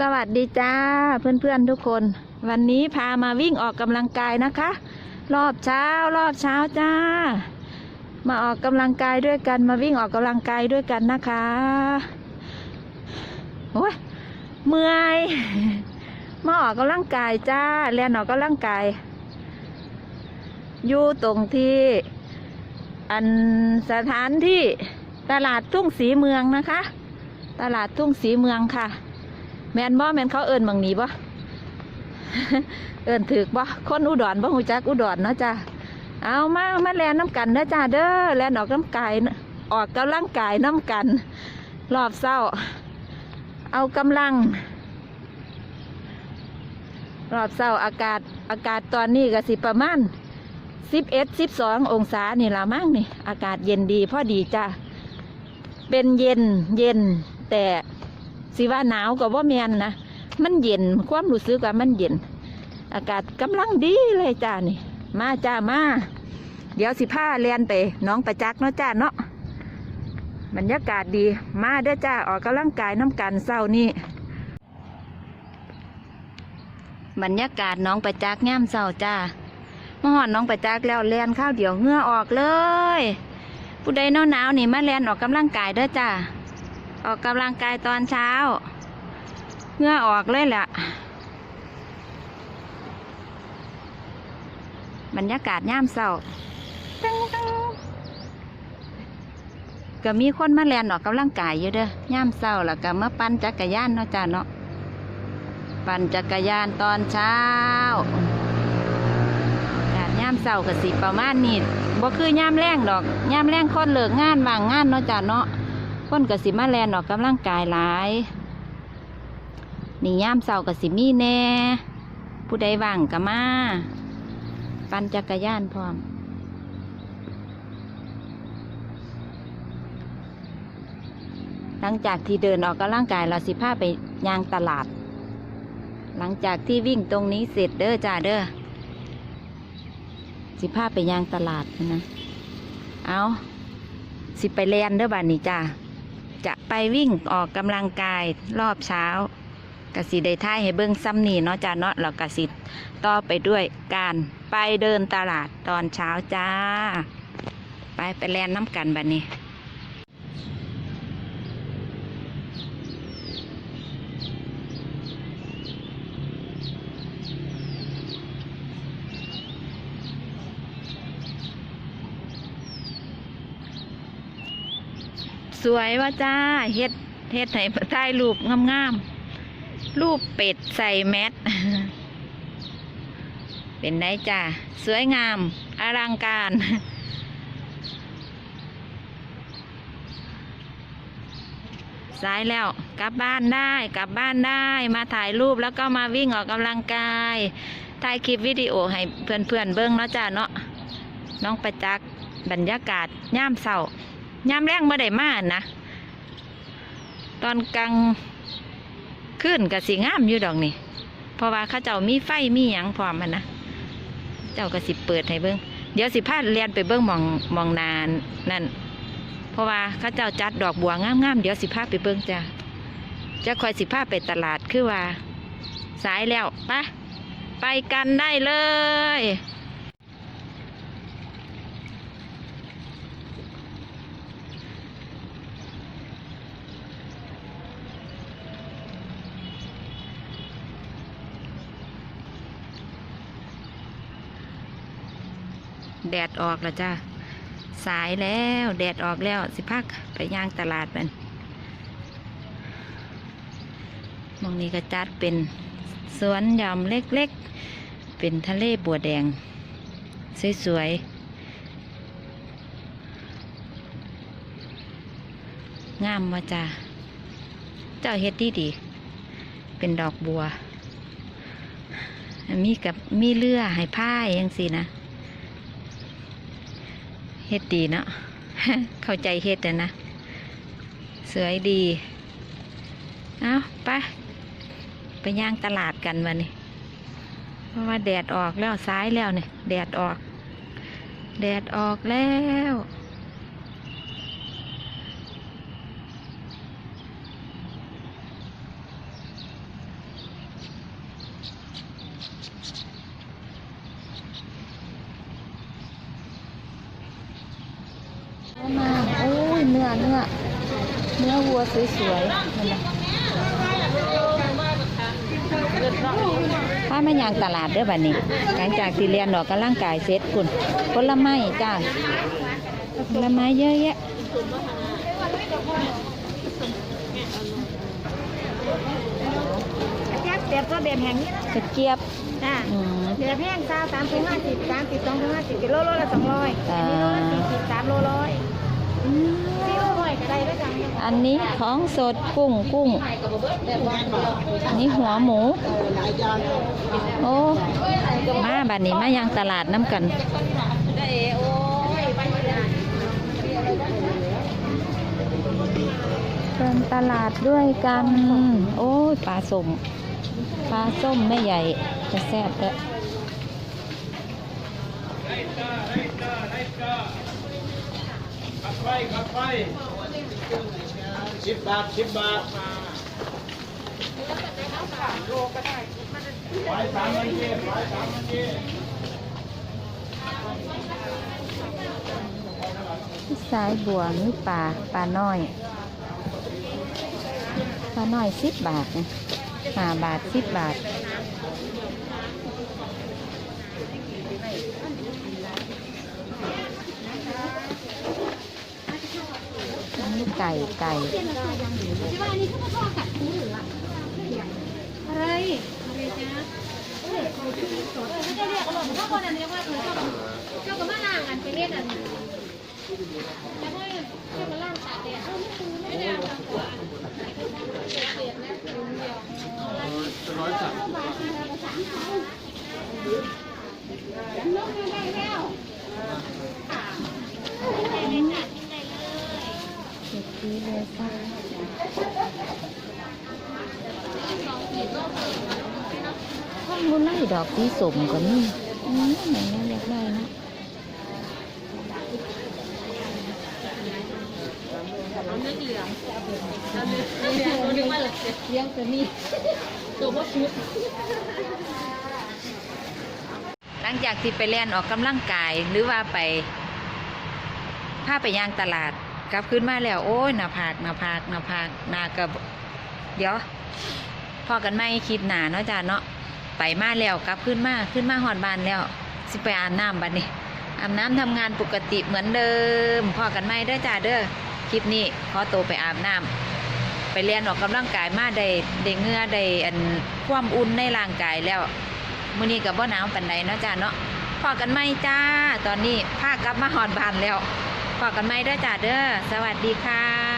สวัสดีจ้าเพื่อนๆทุกคน วันนี้พามาวิ่งออกกำลังกายนะคะ รอบเช้ารอบเช้าจ้า มาออกกำลังกายด้วยกันมาวิ่งออกกำลังกายด้วยกันนะคะโอ้ยเมื่อยมาออกกำลังกายจ้าเรียนออกกำลังกายอยู่ตรงที่อันสถานที่ตลาดทุ่งสีเมืองนะคะ ตลาดทุ่งสีเมืองค่ะ แมนบ่แมนเขาเอิญบางนี้บ่เอิญถือบ่คนอุดรบ่หูจักอุดรเนาะจ้าเอามามาแลนน้ำกันเด้อจ้าเด้อแลนออกน้ำกายออกกำลังกายน้ำกัน รอบเศร้า เอากำลัง รอบเศร้าอากาศอากาศตอนนี้ก็สิประมาณสิบเอ็ดสิบสององศานี่ละมั้งนี่ อากาศเย็นดีพอดีจ้าเป็นเย็นเย็นแต่ สิว่าหนาวก็บ่าแมนนะมันเย็นความรู้สึกว่ามันเย็น อากาศกำลังดีเลยจ้านี่ มาจ้ามา เดี๋ยวสิผ้าเรียนไปน้องประจักษ์เนาะจ้าเนาะบรรยากาศดี มาเด้อจ้าออกกำลังกายน้ำกันเศร้านี่บรรยากาศน้องประจักษ์ย่มเศร้าจ้ามาหอนน้องประจักษ์แล้วเรียนข้าวเดี๋ยวเหงื่อออกเลย ผู้ใดหนาวหนาวนี่มาเรียนออกกำลังกายเด้อจ้า ออกกำลังกายตอนเช้าเหงื่อออกเลยแหละบรรยากาศย่ามเศร้าก็มีคนมาแลนออกกำลังกายอยู่เด้อย่ามเศร้าแล้วก็มาปั่นจักรยานเนาะจ้าเนาะปั่นจักรยานตอนเช้าการย่ามเศร้าก็สิประมาณนี้บ่คือย่ามแรงดอกย่ามแรงคนเลิกงานว่างงานเนาะจ้าเนาะ คนกสิมาแลนออกกำลังกายหลายนี่ย่ามเสาร์กสิมีแน่ ผู้ใดว่างก็มา ปั่นจักรยานพร้อม หลังจากที่เดินออกกำลังกายเราสิพาไปยางตลาด หลังจากที่วิ่งตรงนี้เสร็จเด้อจ้าเด้อสิพาไปยางตลาดนะ เอาสิไปแลนเด้อบานนี้จ้า จะไปวิ่งออกกำลังกายรอบเช้ากสิได้ท่ายให้เบิ้งซ้ำนี่เนาะจ้าเนาะแล้วกสิต่อไปด้วยการไปเดินตลาดตอนเช้าจ้า ไปไปแลนน้ำกันบัดนี้ สวยว่าจ้าเฮ็ดเฮ็ดให้ถ่ายรูปงามๆรูปเป็ดใส่แมสเป็นไงจ้าสวยงาม อลังการสายแล้ว กลับบ้านได้กลับบ้านได้มาถ่ายรูปแล้วก็มาวิ่งออกกำลังกายถ่ายคลิปวิดีโอให้เพื่อนๆเบิ้งเนาะจ้าเนาะน้องประจักษ์บรรยากาศย่ามเสา ยามแรงม่ได้มานะ ตอนกลางขึ้นกับสีงามอยู่ดอกนี่ เพราะว่าข้าเจ้ามีไฟมีหยังพร้อมมันนะ เจ้าก็สิเปิดให้เบิ้งเดี๋ยวสิพาเรียนไปเบิ้งมองมองนานนั่น เพราะว่าข้าเจ้าจัดดอกบัวงามๆเดี๋ยวสิพาไปเบิ้งจ้ะจะคอยสิพาไปตลาดคือว่า สายแล้วปะไปกันได้เลย แดดออกแล้วจ้าสายแล้วแดดออกแล้วสิพักไปย่างตลาดมันมองนี้ก็จัดเป็นสวนยำเล็กๆ เป็นทะเลบัวแดง สวยๆ งามมาจ้าเจ้าเฮ็ดดีดี เป็นดอกบัว มีกับมีเรือให้พายยังสินะ เฮ็ดดีเนาะเข้าใจเฮ็ดแต่นะ สวยดี เอาไปไปย่างตลาดกันวันนี้เพราะว่าแดดออกแล้วซ้ายแล้วเนี่ยแดดออก แดดออกแล้ว เนื้อเนื้อวัวสวยๆนั่นนะถ้าไม่อยางตลาดเด้อบัดนี้ หลังจากที่เรียนดอกกำลังกายเสร็จคุณผลไม้จ้าผลไม้เยอะแยะแจ๊บเสียบก็เบียนแห่งนี้นะกระเจี๊ยบจ้าอืมเสียบแห้งซาสามถุงห้าสิบสามสิบสองถุงห้าสิบกิโลโลละสองร้อยอันนี้โลละสี่สิบสามโลร้อยสี่โลร้อยก็ได้ด้วย จันนี้ของสดกุ้งกุ้ง อันนี้หัวหมู โอ้ มาบัดนี้มายังตลาดน้ำกันเดินตลาดด้วยกัน โอ้ยปลาส้มปลาส้มแม่ใหญ่จะแซ่บเลย บไปขับไปสิบบาทสิบบาทไว้สามนาทีไว้สามนาทีสายบัวมีปลาปลาน้อยปลาน้อยสิบบาทห้าบาทสิบบาท อันนี้ ไก่ไก่อะไรอะไรจ๊ะเออเขาชื่อสดไม่ได้เรียกเขาหรอกเพราะคนอันนี้ว่าเออเจ้ากับเจ้ากับมาล่างอันไปเรียกอันแล้วก็เจ้ากับล่างตากแดดเออไม่คือไม่ได้ทำกว่าเสียบนะถุงเดียวร้อยสามบาทนะภาษาเขาลงไม่ได้แล้วค่ะได้เลยค่ะที่ไหนเลย เจ็ดปีเลยค่ะข้างบนไล่ดอกที่สมก็มีอืมไหนน่าอยากได้นะเลี้ยงจะมีตัวว่าชุดหลังจากที่ไปเล่นออกกำลังกายหรือว่าไปพาไปย่างตลาด กลับขึ้นมาแล้ว โอ้ยหน้าผากหน้าผากหน้าผากหน้ากับเดี๋ยวพอกันไม่คลิปหนาเนาะจ้าเนาะไปมาแล้วกลับขึ้นมาขึ้นมาหอดบานแล้ว สิไปอาบน้ำบัดนี้อาบน้ำทำงานปกติเหมือนเดิมพอกันไม่ได้อจ้าเด้อคลิปนี้ขอตัวไปอาบน้ำไปเรียนออกกำลังกายมาได้ได้เงื่อได้อันความอุ่นในร่างกายแล้วมื้อนี้กับบ่หนาวปานใดเนาะจ้าเนาะพอกันไหมจ้า ตอนนี้พากลับมาหอดบานแล้ว พอกันไหมเด้อจ้าเด้อ สวัสดีค่ะ